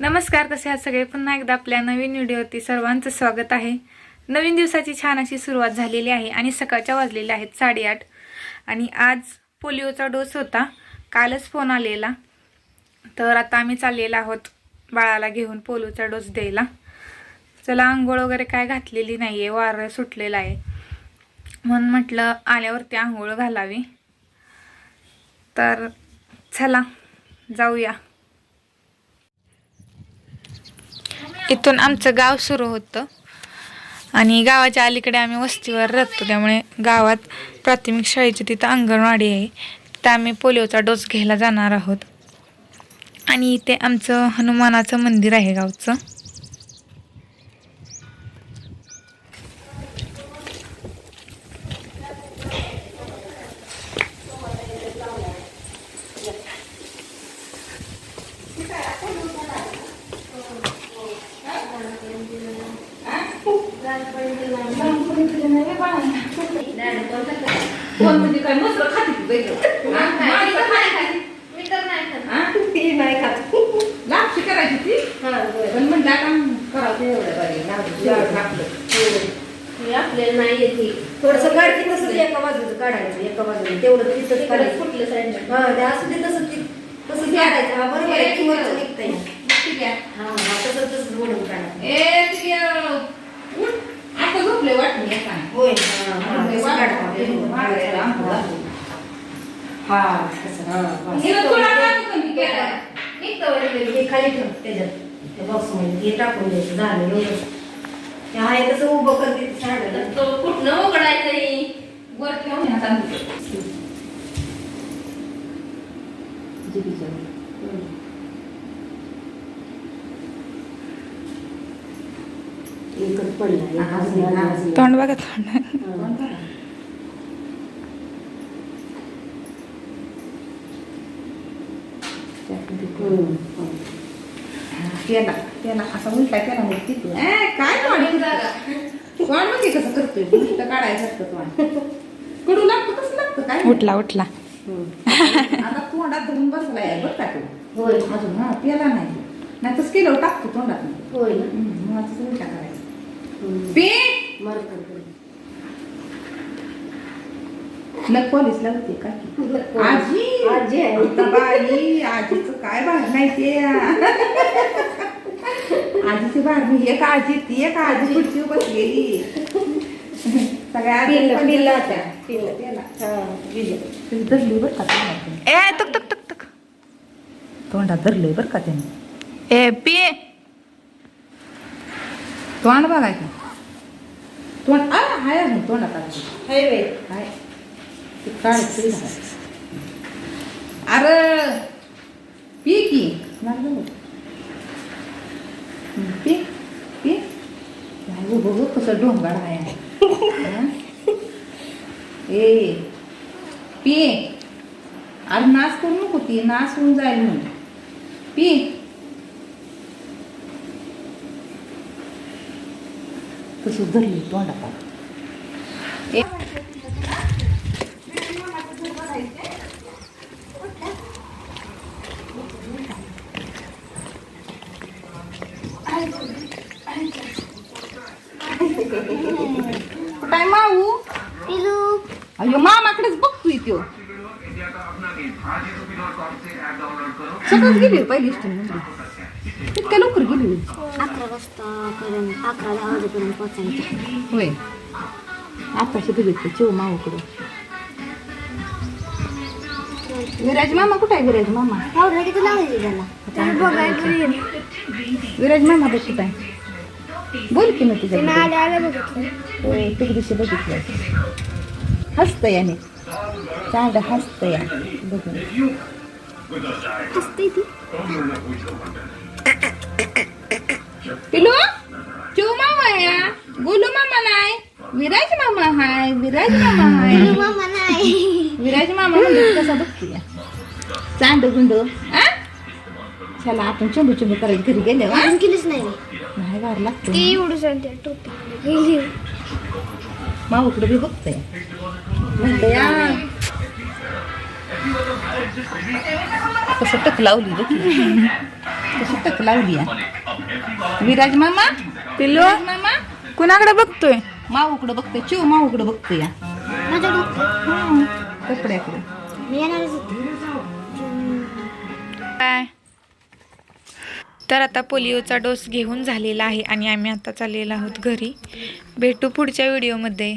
नमस्कार कसे आहात सगळे? पुन्हा एकदा आपल्या नवीन व्हिडिओवरती सर्वांचं स्वागत आहे. नवीन दिवसाची छान अशी सुरुवात झालेली आहे आणि सकाळच्या वाजलेल्या आहेत साडेआठ. आणि आज पोलिओचा डोस होता. कालच फोन आलेला. तर आता आम्ही चाललेलो आहोत बाळाला घेऊन पोलिओचा डोस द्यायला. चला आंघोळ वगैरे काय घातलेली नाही आहे वारं सुटलेलं आहे. म्हणून म्हटलं आल्यावरती आंघोळ घालावी. तर चला जाऊया. इथून आमचं गाव सुरू होतं. आणि गावाच्या अलीकडे आम्ही वस्तीवर राहतो त्यामुळे गावात प्राथमिक शाळेची तिथं अंगणवाडी आहे. तिथं आम्ही पोलिओचा डोस घ्यायला जाणार आहोत. आणि इथे आमचं हनुमानाचं मंदिर आहे गावचं कोण म्हणजे काय मस्त खाते ती बैल माणसं खाते मी तर नाही खात. हा? ती नाही खात. लापशी करायची ती हा, बरं. पण म्हणलं आता करावं ते एवढं बरं लावलं, जेवण टाकलं. हे आपल्याला नाही येत हे. थोडस काढते तसंच एका बाजूचं काढायचं एका बाजूला तेवढं तिथं तिकडे काढायचं फुटलं साईडला. हा ते असं ते तसं ते काढायचं हा बरोबर आहे की वरचं निघतंय ठीक आहे. हा तसं तसं तसंच ओढून वगैरे हे खाली ठेव त्याच्यात त्या बॉक्समध्ये हे टाकून द्यायचं झालं एवढं ते आहे तसं उभं करते ते तो कुठनं उघडायचं हे? वर ठेवून ह्या एकच पडला. तोंड बघा तोंड. हम्म. केला केला. असा उलटा केला मग तिथून काय म्हणजे कसं करतोय? उलट कडू लागतं कसं लागतं? काय उठला उठला. आता तोंडात धरून बसलाय बरं का तू? होय. अजून हा पेला नाही. नाही तसं केलं टाकतो तोंडात. होय ना. मग आता उलटा करायचं. हम्म. पे मार कर, कर. नक पॉलिश लावते काय आजी आजी. आता बाई आजीचं काय बाहेर नाही ते आजीची बाहेर मी एक आजी ती एक आजी पुढची बसलेली सगळ्या पिल्लं, पिल्लं. हा, धरली बरं का तोंडात? ए तक तक तक तक तोंडात धरलंय बरं का त्याने ए पी तोंड बघायचं तोंड आ हाय अजून आजी हाय काढते अरे पी की. बघ. पी पी. उभं बघ कसं डोंगर आहे. हं? ए पी. अरे नाच करू नको ती नाच होऊन जाईल म्हणून. पी. तसं धरली. ए कुठं आहे माऊ? अयो मामाकडेच बघतोय त्यो सगळंच गेली पहिली स्टेशन इतक्या लवकर गेली अकरा वाजता पर्यंत अकरा दहा वाजेपर्यंत पोहोचायचं. होय. आताशी बघितलं चिव माऊकडं विराज मामा कुठे आहे विराज मामा? तर त्याला. विराज मामा बघ कुठं आहे. बोल की मग तुझ्या आले आले बघितलं. होय तू दिवशी बघितलं. हसत याने चांड हसत या. बघून हसते ती. पिलू? चिव मामा हा. गोलू मामा नाही. विराज मामा हाय विराज मामा हाय. मामा नाही. विराज मामा म्हणजे कसा बघते चांड गुंड. आ? चला आपण चंबू चंबू करायला घरी गेले केलीच नाही नाही गार लागतो ते एवढं सांगते टोपी माऊकडे बी बघतोय. म्हणते या. कसं टक लावली बघ की. कशी टक लावली आहे. विराज मामा? पिल्लू? विराज मामा? कुणाकडे बघतोय? माऊकडं बघतोय चिव माऊकडं बघतोय कपड्याकडे. काय? तर आता पोलिओचा डोस घेऊन झालेला आहे आणि आम्ही आता चाललेलो आहोत घरी. भेटू पुढच्या व्हिडिओमध्ये.